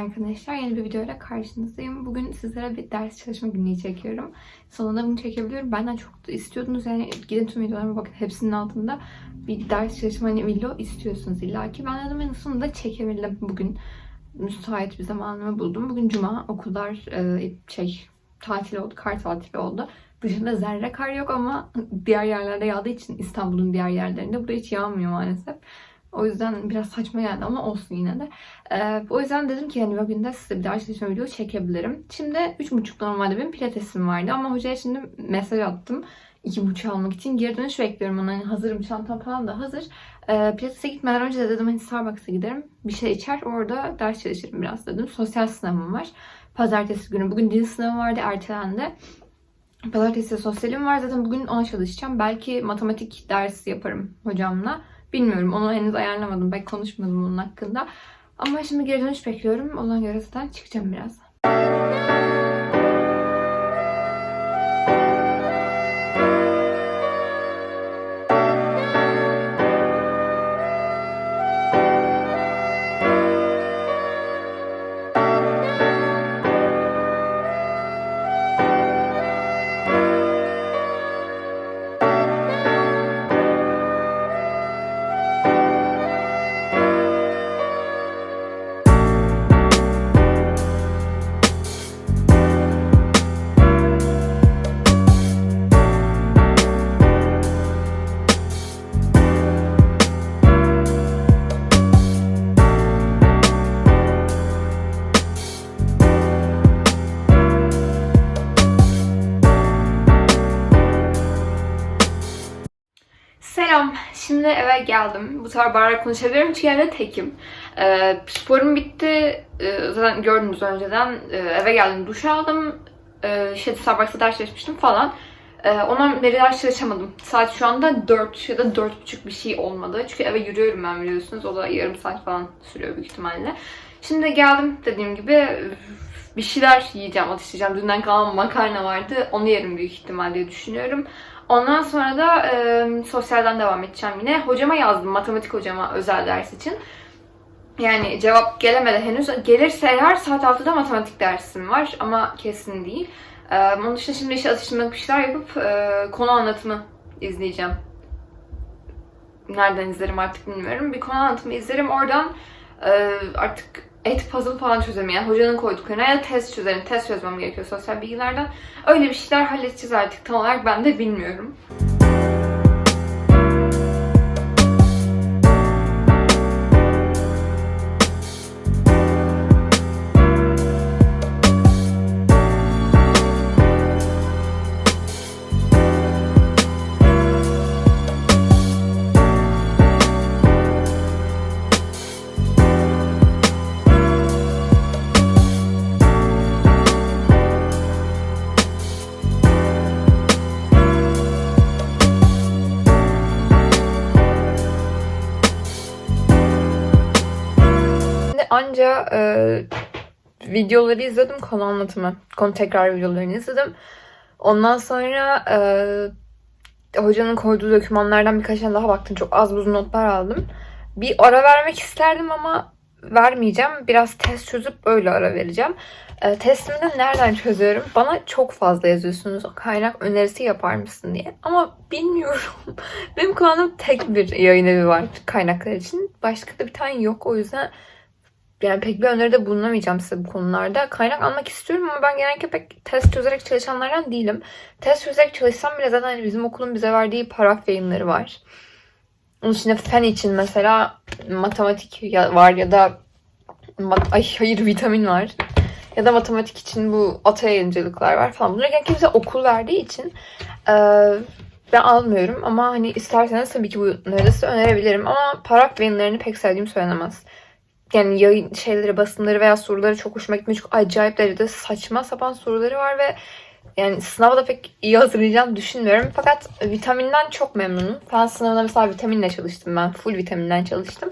Arkadaşlar yeni bir videoyla karşınızdayım. Bugün sizlere bir ders çalışma günlüğü çekiyorum. Sonunda bunu çekebiliyorum. Benden çok da istiyordunuz yani gidin tüm videolarıma bakın hepsinin altında bir ders çalışma hani video istiyorsunuz illa ki. Ben dedim en sonunda çekebildim bugün. Müsait bir zamanımı buldum. Bugün cuma okullar e, şey tatil oldu, kar tatili oldu. Dışında zerre kar yok ama diğer yerlerde yağdığı için İstanbul'un diğer yerlerinde burada hiç yağmıyor maalesef. O yüzden biraz saçma geldi ama olsun yine de. Ee, o yüzden dedim ki hani bugün de size bir ders çalışma video çekebilirim. Şimdi 3.30'da normalde benim pilatesim vardı ama hocaya şimdi mesaj attım. 2.30 almak için geri dönüş bekliyorum ona. Hani hazırım çantam falan da hazır. Ee, pilatese gitmeden önce de dedim hani Starbucks'a giderim. Bir şey içer orada ders çalışırım biraz dedim. Sosyal sınavım var. Pazartesi günü. Bugün dil sınavı vardı ertelendi. Pazartesi sosyalim var. Zaten bugün ona çalışacağım. Belki matematik dersi yaparım hocamla. Bilmiyorum. Onu henüz ayarlamadım. Belki konuşmadım bunun hakkında. Ama şimdi geri dönüş bekliyorum. Ona göre zaten çıkacağım biraz. Şimdi eve geldim. Bu sefer bağırarak konuşabilirim çünkü evde tekim. Ee, sporum bitti. Ee, zaten gördünüz önceden. Ee, eve geldim, duş aldım. Ee, işte Starbucks'ta ders çalışmıştım falan. Ee, ona beri ders çalışamadım. Saat şu anda 4 ya da 4.30 bir şey olmadı. Çünkü eve yürüyorum ben biliyorsunuz. O da yarım saat falan sürüyor büyük ihtimalle. Şimdi geldim dediğim gibi bir şeyler yiyeceğim, atıştıracağım. Dünden kalan makarna vardı. Onu yerim büyük ihtimal diye düşünüyorum. Ondan sonra da e, sosyalden devam edeceğim yine. Hocama yazdım, matematik hocama özel ders için. Yani cevap gelemedi henüz. Gelirse eğer saat 6'da matematik dersim var ama kesin değil. E, onun dışında şimdi işte atıştırmalık bir şeyler yapıp e, konu anlatımı izleyeceğim. Nereden izlerim artık bilmiyorum. Bir konu anlatımı izlerim. Oradan e, artık et puzzle falan çözerim. Yani hocanın koyduklarına ya test çözerim. Test çözmem gerekiyor sosyal bilgilerden. Öyle bir şeyler halledeceğiz artık tam olarak ben de bilmiyorum. Anca e, videoları izledim, konu anlatımı, konu tekrar videolarını izledim. Ondan sonra e, hocanın koyduğu dokümanlardan birkaç tane daha baktım. Çok az buz notlar aldım. Bir ara vermek isterdim ama vermeyeceğim. Biraz test çözüp öyle ara vereceğim. E, testimi de nereden çözüyorum? Bana çok fazla yazıyorsunuz. Kaynak önerisi yapar mısın diye. Ama bilmiyorum. Benim kullandığım tek bir yayın evi var kaynaklar için. Başka da bir tane yok. O yüzden yani pek bir öneride bulunamayacağım size bu konularda. Kaynak almak istiyorum ama ben genellikle pek test çözerek çalışanlardan değilim. Test çözerek çalışsam bile zaten hani bizim okulun bize verdiği paraf yayınları var. Onun için fen için mesela matematik var ya da mat- ay hayır vitamin var. Ya da matematik için bu ata yayıncılıklar var falan. Bunları genellikle bize okul verdiği için eee, ben almıyorum ama hani isterseniz tabii ki da size önerebilirim ama paraf yayınlarını pek sevdiğim söylenemez yani yayın şeyleri, basımları veya soruları çok hoşuma gitmiyor. Çok acayip derecede saçma sapan soruları var ve yani sınava da pek iyi hazırlayacağım düşünmüyorum. Fakat vitaminden çok memnunum. Fen sınavında mesela vitaminle çalıştım ben. Full vitaminden çalıştım.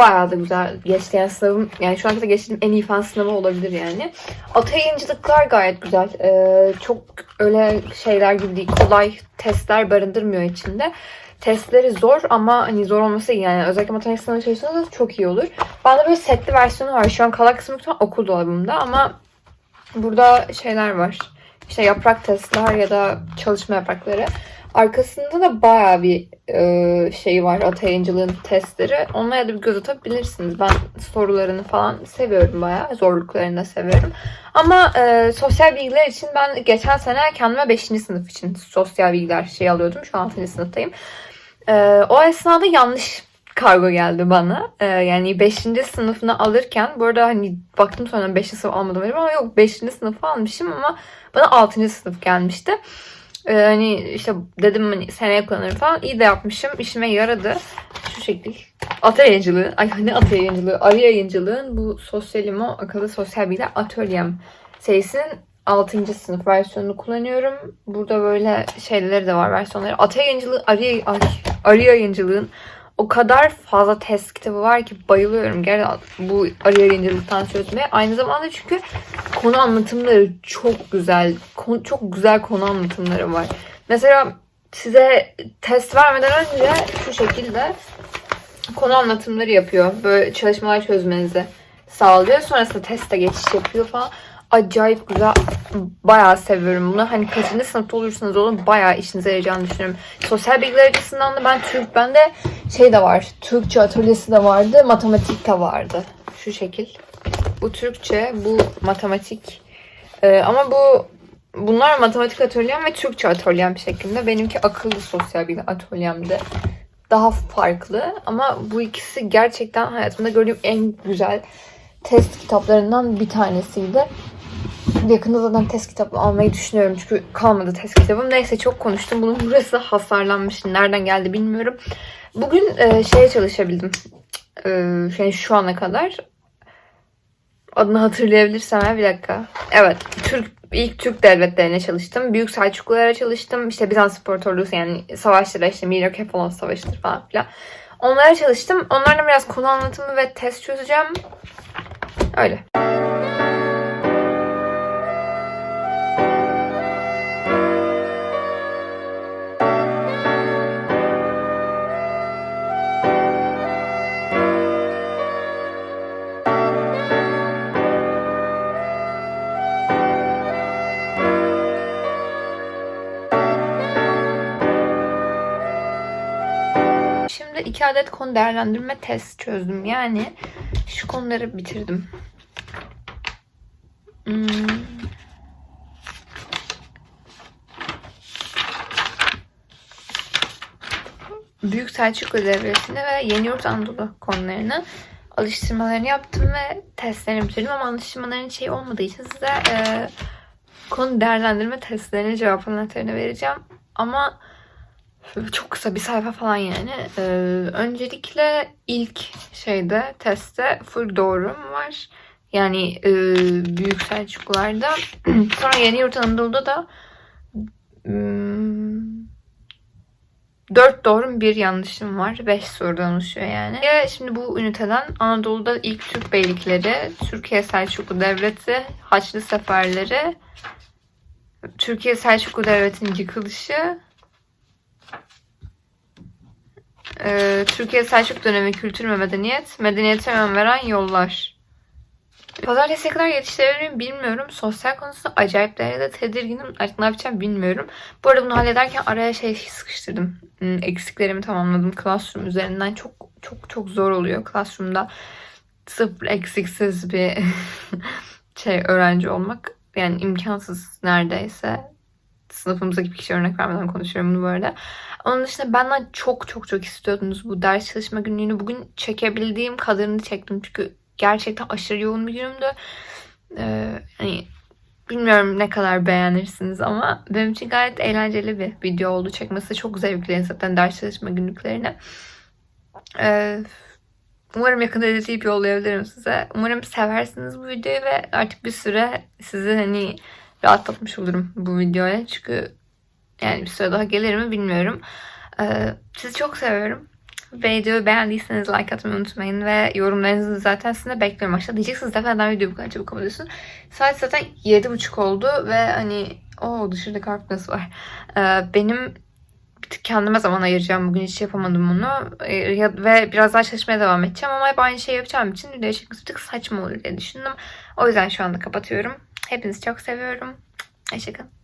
Bayağı da güzel. Yani sınavım yani şu ana kadar geçtiğim en iyi fen sınavı olabilir yani. Ata yayıncılıklar gayet güzel. Ee, çok öyle şeyler gibi değil. Kolay testler barındırmıyor içinde. Testleri zor ama hani zor olması iyi yani. Özellikle matematik sınavı çalışırsanız çok iyi olur. Bende böyle setli versiyonu var. Şu an kalan kısmı okul dolabımda ama burada şeyler var. İşte yaprak testler ya da çalışma yaprakları. Arkasında da bayağı bir e, şey var ata testleri. Onlara da bir göz atabilirsiniz. Ben sorularını falan seviyorum bayağı. Zorluklarını da seviyorum. Ama e, sosyal bilgiler için ben geçen sene kendime 5. sınıf için sosyal bilgiler şey alıyordum. Şu an 6. sınıftayım. E, o esnada yanlış kargo geldi bana. E, yani 5. sınıfını alırken bu arada hani baktım sonra 5. sınıf almadım ama yok 5. sınıfı almışım ama bana 6. sınıf gelmişti. Ee, hani işte dedim hani seneye kullanırım falan. İyi de yapmışım. İşime yaradı. Şu şekil. Ata yayıncılığı. Ay ne ata yayıncılığı? Arı yayıncılığın bu sosyalimo akıllı sosyal bilgiler atölyem serisinin 6. sınıf versiyonunu kullanıyorum. Burada böyle şeyleri de var versiyonları. Ata yayıncılığı, arı, ay, arı yayıncılığın o kadar fazla test kitabı var ki bayılıyorum. Gerçekten bu arı yayıncılıktan çözmeye. Aynı zamanda çünkü konu anlatımları çok güzel. Konu, çok güzel konu anlatımları var. Mesela size test vermeden önce şu şekilde konu anlatımları yapıyor. Böyle çalışmalar çözmenizi sağlıyor. Sonrasında teste geçiş yapıyor falan. Acayip güzel. Bayağı seviyorum bunu. Hani kaçıncı sınıfta olursanız olun bayağı işinize yarayacağını düşünüyorum. Sosyal bilgiler açısından da ben Türk, bende şey de var. Türkçe atölyesi de vardı. Matematik de vardı. Şu şekil. Bu Türkçe, bu matematik. Ee, ama bu bunlar matematik atölyem ve Türkçe atölyem şeklinde. Benimki akıllı sosyal bilgi atölyemde. Daha farklı ama bu ikisi gerçekten hayatımda gördüğüm en güzel test kitaplarından bir tanesiydi. Yakında zaten test kitabı almayı düşünüyorum çünkü kalmadı test kitabım. Neyse çok konuştum. Bunun burası hasarlanmış. Nereden geldi bilmiyorum. Bugün e, şeye çalışabildim. E, yani şu ana kadar adını hatırlayabilirsem bir dakika. Evet. Türk ilk Türk devletlerine çalıştım. Büyük Selçuklulara çalıştım. İşte Bizans İmparatorluğu yani savaşlara işte Mirakefalon Savaşı'dır falan filan. Onlara çalıştım. Onlarla biraz konu anlatımı ve test çözeceğim. Öyle. Şimdi iki adet konu değerlendirme test çözdüm. Yani şu konuları bitirdim. Hmm. Büyük Selçuklu Devleti'ni ve Yeniurt Anadolu konularını alıştırmalarını yaptım ve testlerini bitirdim ama alıştırmaların şey olmadığı için size e, konu değerlendirme testlerine cevap anahtarını vereceğim. Ama çok kısa bir sayfa falan yani. Ee, öncelikle ilk şeyde testte full doğrum var. Yani e, Büyük Selçuklularda. Sonra Yeni Yurt Anadolu'da da hmm, 4 doğrum bir yanlışım var. 5 sorudan oluşuyor yani. Ve şimdi bu üniteden Anadolu'da ilk Türk beylikleri, Türkiye Selçuklu Devleti, Haçlı Seferleri, Türkiye Selçuklu Devleti'nin yıkılışı, Ee, Türkiye Selçuk dönemi kültür ve medeniyet, medeniyete yön veren yollar. Pazartesiye kadar yetiştirebilirim bilmiyorum. Sosyal konusunda acayip derecede tedirginim. Artık ne yapacağım bilmiyorum. Bu arada bunu hallederken araya şey sıkıştırdım. Hmm, Eksiklerimi tamamladım. Classroom üzerinden çok çok çok zor oluyor. Classroom'da sıfır eksiksiz bir şey öğrenci olmak. Yani imkansız neredeyse. Sınıfımızdaki bir kişi örnek vermeden konuşuyorum bunu bu arada. Onun dışında benden çok çok çok istiyordunuz bu ders çalışma günlüğünü. Bugün çekebildiğim kadarını çektim. Çünkü gerçekten aşırı yoğun bir günümdü. Ee, hani bilmiyorum ne kadar beğenirsiniz ama benim için gayet eğlenceli bir video oldu. Çekmesi çok zevkli zaten ders çalışma günlüklerini. Ee, umarım yakında editleyip yollayabilirim size. Umarım seversiniz bu videoyu ve artık bir süre sizi hani rahatlatmış olurum bu videoya. Çünkü yani bir süre daha gelir mi bilmiyorum. Ee, sizi çok seviyorum. Videoyu beğendiyseniz like atmayı unutmayın ve yorumlarınızı zaten sizin de bekliyorum aşağıda. Diyeceksiniz Defa neden video bu kadar çabuk kapatıyorsun? Saat zaten 7.30 oldu ve hani o dışarıda kar fırtınası var. Ee, benim kendime zaman ayıracağım. Bugün hiç yapamadım bunu. Ee, ve biraz daha çalışmaya devam edeceğim ama hep aynı şey yapacağım için video çekmesi bir saçma olur diye düşündüm. O yüzden şu anda kapatıyorum. Hepinizi çok seviyorum. Hoşçakalın.